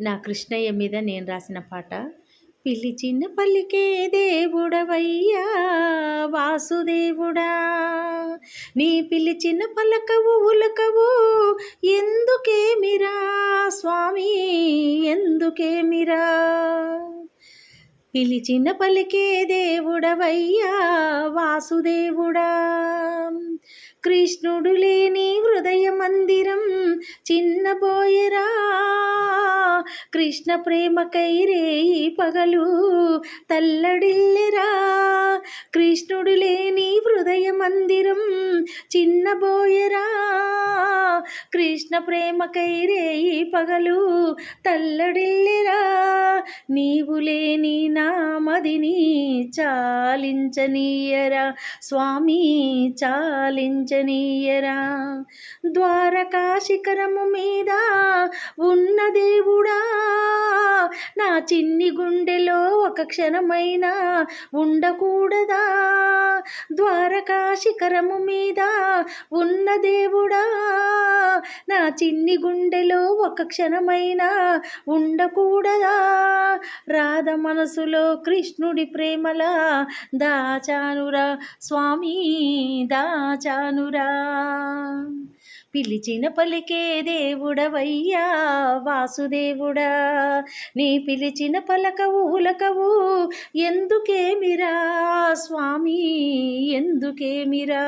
నా కృష్ణయ్య మీద నేను రాసిన పాట పిలిచిన పలికే దేవుడవయ్యా వాసుదేవుడా. నీ పిలిచిన పలకవు ఉలకవు ఎందుకేమిరా స్వామి ఎందుకేమిరా? పిలిచిన పలికే దేవుడవయ్యా వాసుదేవుడా. కృష్ణుడు లేని హృదయ మందిరం చిన్నబోయరా. కృష్ణ ప్రేమ రేయి పగలు తల్లడిల్లెరా. కృష్ణుడు లేని హృదయ మందిరం చిన్నబోయరా. కృష్ణ ప్రేమ రేయి పగలు తల్లడిల్లెరా. నీవు లేని నా మదిని చాలించనీయరా. స్వామి చాలించనీయరా. ద్వారకాశిఖరము మీద ఉన్న దేవుడు నా చిన్ని గుండెలో ఒక క్షణమైనా ఉండకూడదా? ద్వారకా శిఖరము మీద ఉన్న దేవుడా? నా చిన్ని గుండెలో ఒక క్షణమైనా ఉండకూడదా? రాధ మనసులో కృష్ణుడి ప్రేమలా దాచానురా స్వామి దాచానురా. పిలిచిన పలికే దేవుడవయ్యా వాసుదేవుడా. నీ పిలిచిన పలకవు ఉలకవు ఎందుకేమిరా స్వామి? ఎందుకేమిరా?